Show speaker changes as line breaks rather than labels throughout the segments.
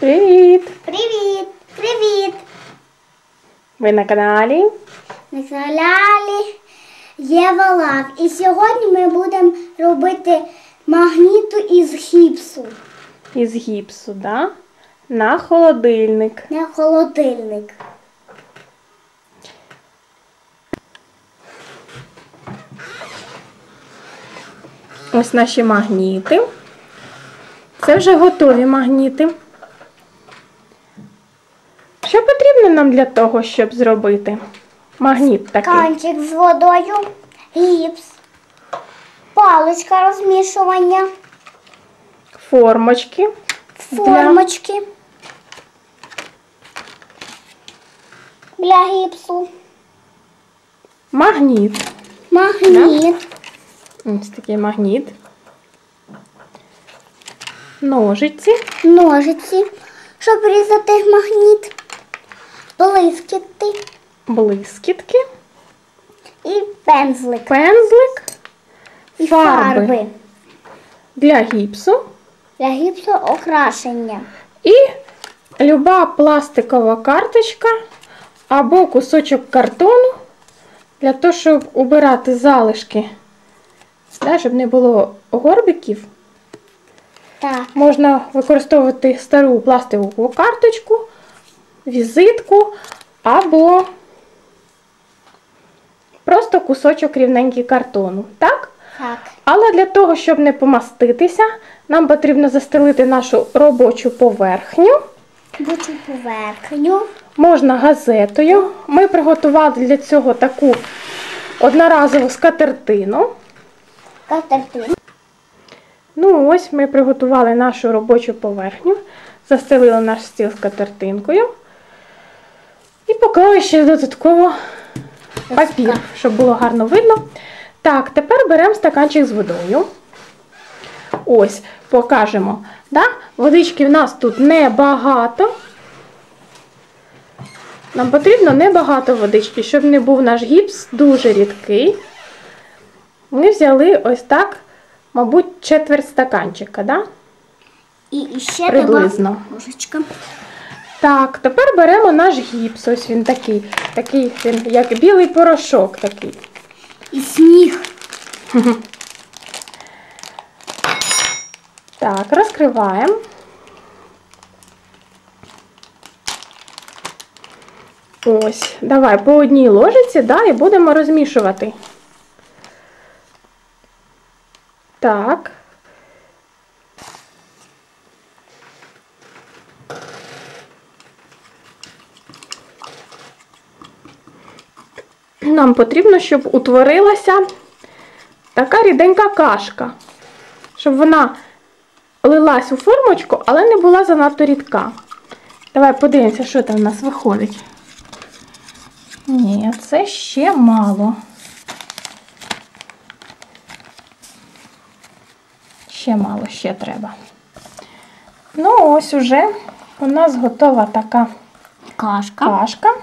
Привіт!
Привіт! Привіт!
Ви на каналі?
На каналі Єва Лав. І сьогодні ми будемо робити магніту із гіпсу
Із гіпсу, да? На холодильник.
на холодильник.
Ось наші магніти. Це вже готові магніти. Що потрібно нам для того, щоб зробити магніт такий?
Канчик з водою, гіпс, паличка розмішування,
Формочки.
формочки для гіпсу,
Магніт.
магніт,
Ось такий магніт. Ножиці.
ножиці, щоб різати магніт, блискіти
Блискітки.
і пензлик.
Пензлик.
І
Фарби.
фарби.
Для гіпсу.
Для гіпсу окрашення.
І люба пластикова карточка або кусочок картону для того, щоб убирати залишки, да, щоб не було горбиків.
Так.
Можна використовувати стару пластикову карточку, візитку або просто кусочок рівненький картону. Так?
Так.
Але для того, щоб не помаститися, нам потрібно застелити нашу робочу поверхню.
Бучу поверхню.
Можна газетою. Ми приготували для цього таку одноразову скатертину.
Катертин.
Ну, ось ми приготували нашу робочу поверхню, застелили наш стіл скатертинкою. І поклали ще додатково папір, щоб було гарно видно. Так, тепер беремо стаканчик з водою. Ось, покажемо. Да? Водички в нас тут небагато. Нам потрібно небагато водички, щоб не був наш гіпс дуже рідкий. Ми взяли ось так, мабуть, четверть стаканчика, да?
І ще
Приблизно.
ложечка.
Так, тепер беремо наш гіпс. Ось він такий, такий він, як білий порошок такий.
І сніг.
Так, розкриваємо. Ось, давай по одній ложиці, да, і будемо розмішувати. Так. Нам потрібно, щоб утворилася така ріденька кашка. Щоб вона лилась у формочку, але не була занадто рідка. Давай подивимося, що там в нас виходить. Ні, це ще мало. Ще мало, ще треба. Ну, ось уже у нас готова така
Кашка.
кашка.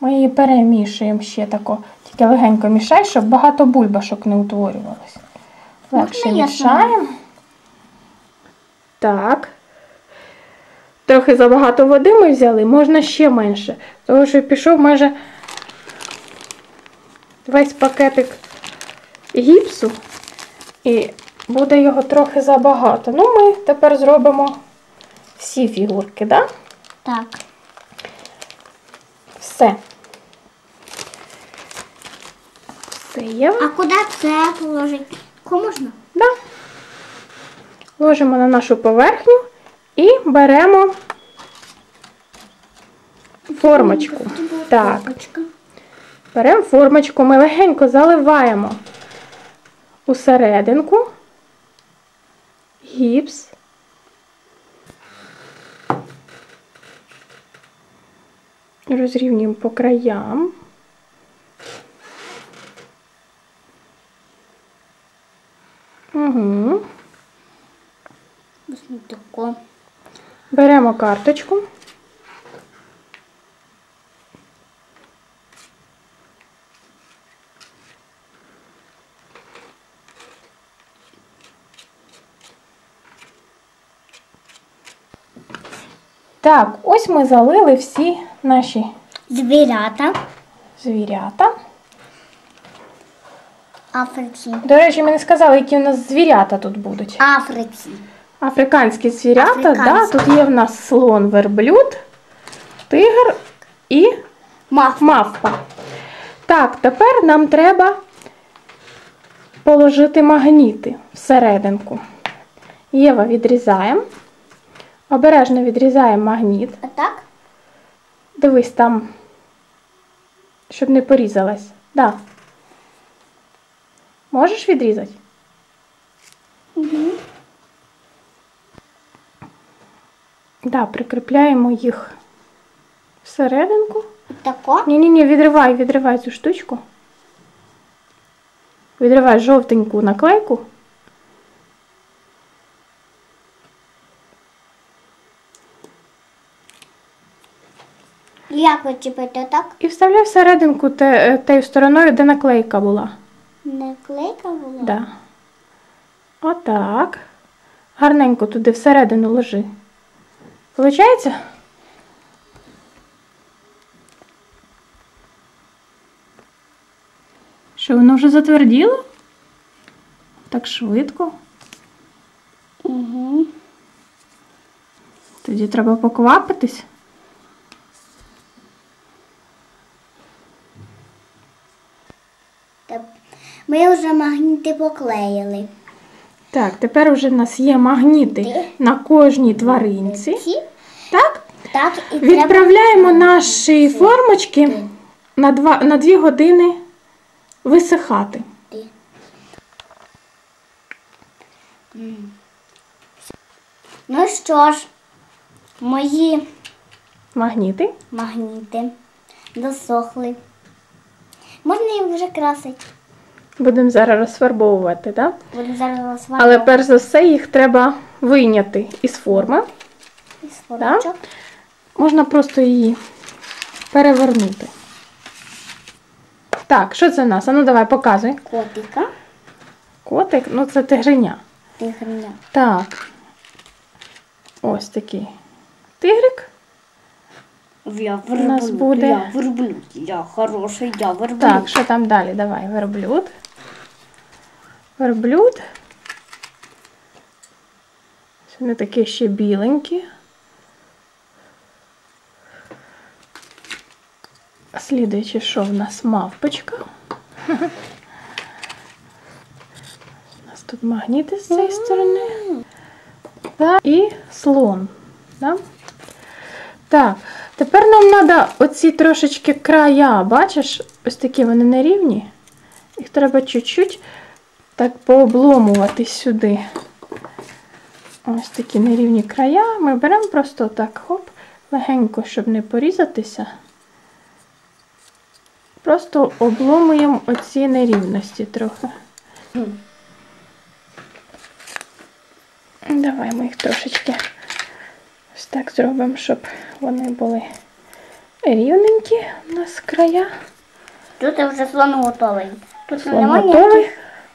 Ми її перемішуємо ще тако, тільки легенько мішай, щоб багато бульбашок не утворювалося. Легше
Можна
мішаємо. Так. Трохи забагато води ми взяли, можна ще менше. Тому що пішов майже весь пакетик гіпсу. І буде його трохи забагато. Ну, ми тепер зробимо всі фігурки, так? Да?
Так.
Все. Все є.
А куди це положити? Кому можна?
Да. Ложимо на нашу поверхню і беремо формочку. Так, беремо формочку, ми легенько заливаємо у серединку гіпс. Розрівнюємо по краям. Угу. Беремо карточку. Так, ось ми залили всі наші
Звірята.
звірята.
Африці.
До речі, ми не сказали, які у нас звірята тут будуть.
Африці.
Африканські звірята, да, тут є в нас слон, верблюд, тигр і
Мав.
мавпа. Так, тепер нам треба положити магніти всерединку. Єва відрізаємо. Обережно відрізаємо магніт.
А так?
Дивись там, щоб не порізалась. Да. Можеш відрізати?
Угу.
Да, прикріпляємо їх всерединку.
Тако.
Ні-ні-ні, відривай, відривай цю штучку. Відривай жовтеньку наклейку.
Як відчепити так?
І вставляй всерединку те, е, тією стороною, де наклейка була.
Не клейка була?
Да. Отак. Гарненько туди всередину ложи. Получається? Що воно вже затверділо? Так швидко.
Угу.
Тоді треба поквапитись.
Ми вже магніти поклеїли.
Так, тепер уже в нас є магніти на кожній тваринці. Так?
Так, і
Відправляємо наші формочки на, два, на дві години висихати.
Ну що ж, мої
Магніти.
магніти досохли. Можна їх вже красити.
Будемо зараз розфарбовувати, так?
Буду зараз розвалювати
Але перш за все їх треба вийняти із форми.
із формочок.
Можна просто її перевернути. Так, що це в нас? А ну давай показуй.
Котика.
Котик, ну це тигриня.
Тигриня.
Так. Ось такий тигрик.
Я
нас буде-
я верблюд, я хороший, я верблюд.
Так, що там далі? Давай, верблюд. Верблюд. Вони такі ще біленькі. Слідуючи, що в нас мавпочка. У нас тут магніти з цієї сторони. І слон. Да? Так, тепер нам треба оці трошечки края, бачиш, ось такі вони нерівні. Їх треба чуть-чуть так пообломувати сюди. Ось такі нерівні края. Ми беремо просто так, хоп, легенько, щоб не порізатися. Просто обломуємо оці нерівності трохи. Давай ми їх трошечки ось так зробимо, щоб вони були рівненькі у нас края.
Тут вже слон готовий. Тут
Слон
немає
готовий.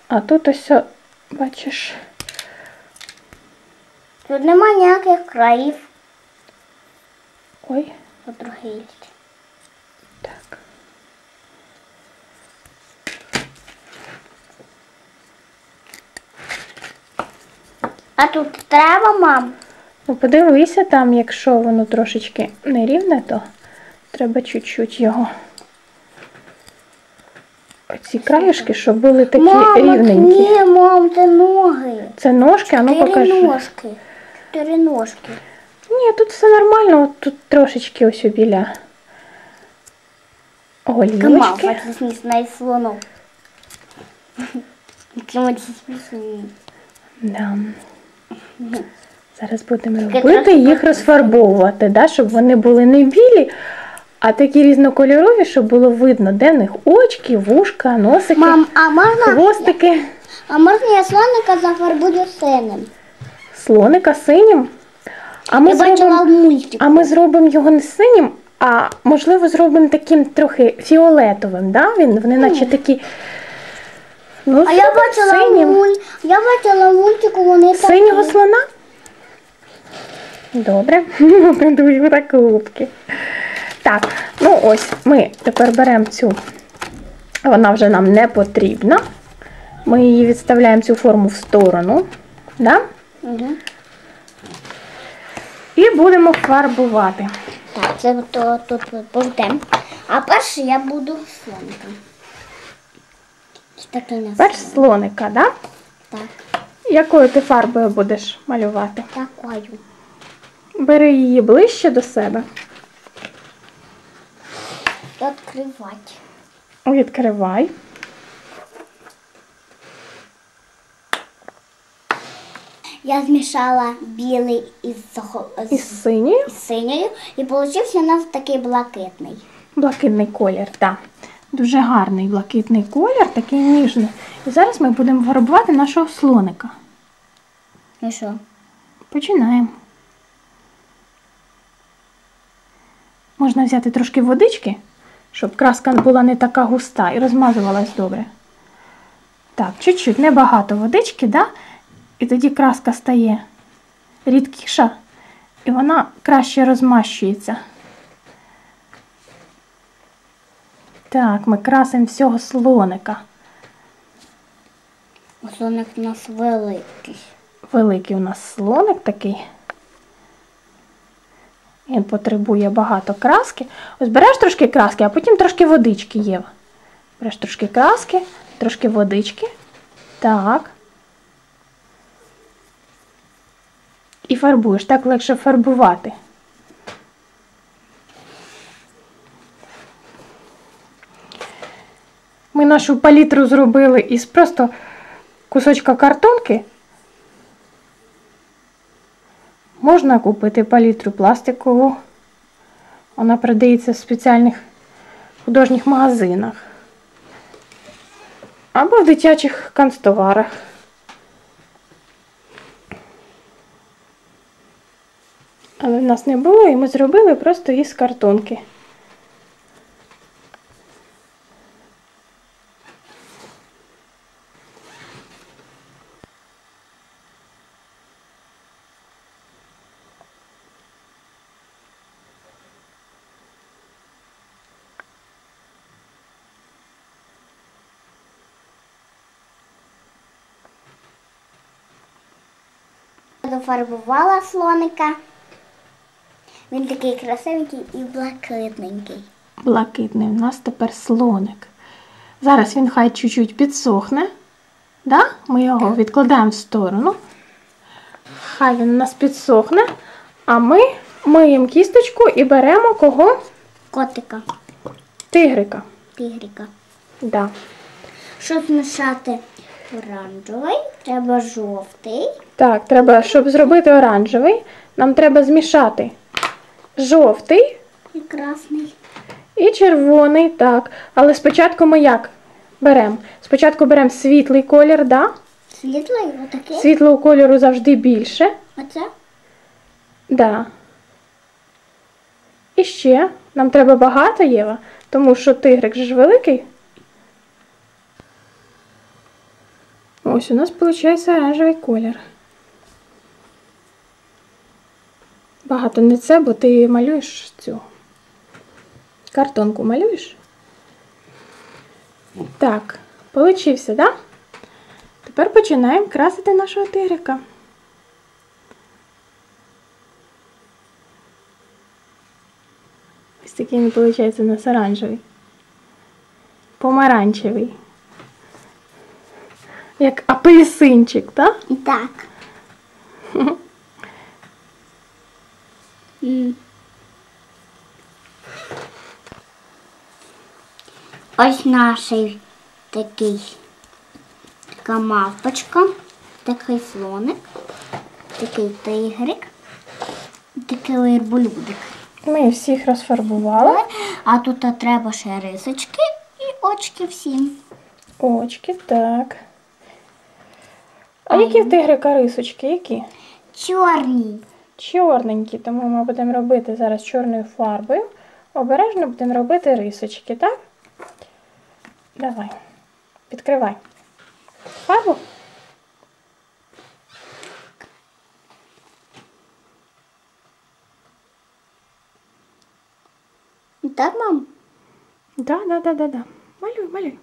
А тут ось, бачиш,
Тут немає ніяких країв.
ой,
Тут трохи є.
так.
А тут треба, мам?
Ну, подивися там, якщо воно трошечки нерівне, то треба чуть-чуть його. Оці краюшки, щоб були такі
Мама,
рівненькі.
ні, мам, це ноги.
Це ножки, а ну
Чотири
покажи.
ножки. Чотири ножки.
Ні, тут все нормально, от тут трошечки ось біля голівочки.
Мама, це смішно із слоном. Чому це смішно?
Да. Зараз будемо робити їх розфарбовувати, да, щоб вони були не білі, а такі різнокольорові, щоб було видно, де в них очки, вушка, носики,
Мам, а можна,
хвостики,
а можна я слоника зафарбую синим?
слоника синім. А ми,
Я бачила
зробимо,
мультику.
а ми зробимо його не синім, а можливо зробимо таким трохи фіолетовим. Да? Він, вони наче такі. Ну,
А я бачила, в
синім.
муль... я бачила в мультику, вони
Синього
такі.
слона? Добре, продую так губки. Так, ну ось ми тепер беремо цю. Вона вже нам не потрібна. Ми її відставляємо цю форму в сторону. Да?
Угу.
І будемо фарбувати.
Так, це то, тут повтем. А перше я буду слоником.
Перш слоника, да?
Так,
Якою ти фарбою будеш малювати?
такою.
Бери її ближче до себе,
відкривати.
відкривай.
Я змішала білий із,
Із синьою.
із синьою і получився у нас такий блакитний.
Блакитний колір, так. Дуже гарний блакитний колір, такий ніжний. І зараз ми будемо фарбувати нашого слоника.
Ну що?
Починаємо. Можна взяти трошки водички, щоб краска була не така густа і розмазувалась добре. Так, чуть-чуть, небагато водички, да? і тоді краска стає рідкіша, і вона краще розмащується. Так, ми красимо всього слоника.
Слоник у нас великий.
Великий у нас слоник такий. Він потребує багато краски. Ось береш трошки краски, а потім трошки водички Єва. Береш трошки краски, трошки водички. Так. І фарбуєш. Так легше фарбувати. Ми нашу палітру зробили із просто кусочка картонки. Можна купити палітру пластикову. Вона продається в спеціальних художніх магазинах. Або в дитячих канцтоварах. Але в нас не було, і ми зробили просто із картонки.
Зафарбувала слоника. Він такий красивенький і блакитненький.
Блакитний у нас тепер слоник. Зараз він хай чуть-чуть підсохне. Да? Ми його відкладаємо в сторону. Хай він у нас підсохне. А ми миємо кісточку і беремо кого?
Котика,
Тигрика.
тигрика.
Да.
Щоб змішати оранжевий, треба жовтий.
Так, треба, щоб зробити оранжевий, нам треба змішати жовтий
І красний.
і червоний. Так. Але спочатку ми як беремо? Спочатку беремо світлий колір, да?
Світлий, отакий.
Світлого кольору завжди більше.
Оце.
Да. І ще нам треба багато Єва, тому що тигрик ж великий. Ось у нас виходить оранжевий колір. Багато не це, бо ти малюєш цю картонку малюєш. Так, получився, да? Тепер починаємо красити нашого тигрика. Ось такий він виходить у нас оранжевий. Помаранчевий. Як апельсинчик, так?
Так. Ось наш такий така мавпочка, такий слоник, такий тигрик, такий верблюдик.
Ми всіх розфарбували.
А тут треба ще рисочки і очки всім.
Очки, так які в тигрика рисочки? Які?
Чорні.
Чорненькі, тому ми будемо робити зараз чорною фарбою. Обережно будемо робити рисочки, так? Давай, підкривай фарбу.
Так, мам?
Да, да, да, да, да. Малюй, малюй.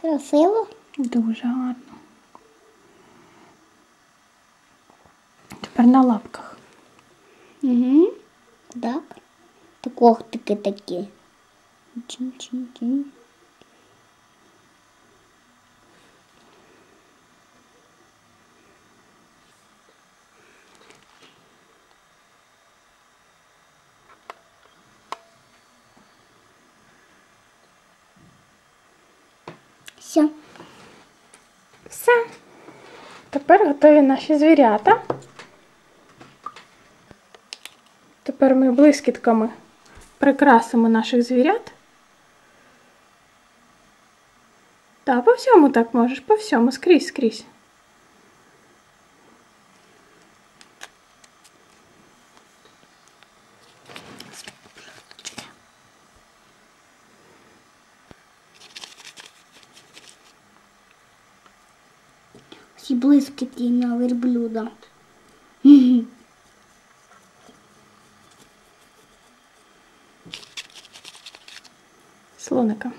Красиво.
Дуже гарно. Тепер на лапках.
Угу. Так. Так охтики такі. Чин-чин-чин. Все.
Все. Тепер готові наші звірята. Тепер ми блискітками прикрасимо наших звірят. Так, по всьому так можеш, по всьому, скрізь, скрізь.
Всі блискітки на верблюда.
Слоника.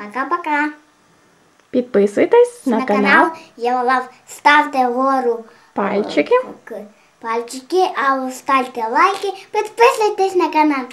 Пока-пока.
Підписуйтесь на, канал,
Я Лав. Ставте вгору
пальчики.
пальчики, а ставте лайки, підписуйтесь на канал.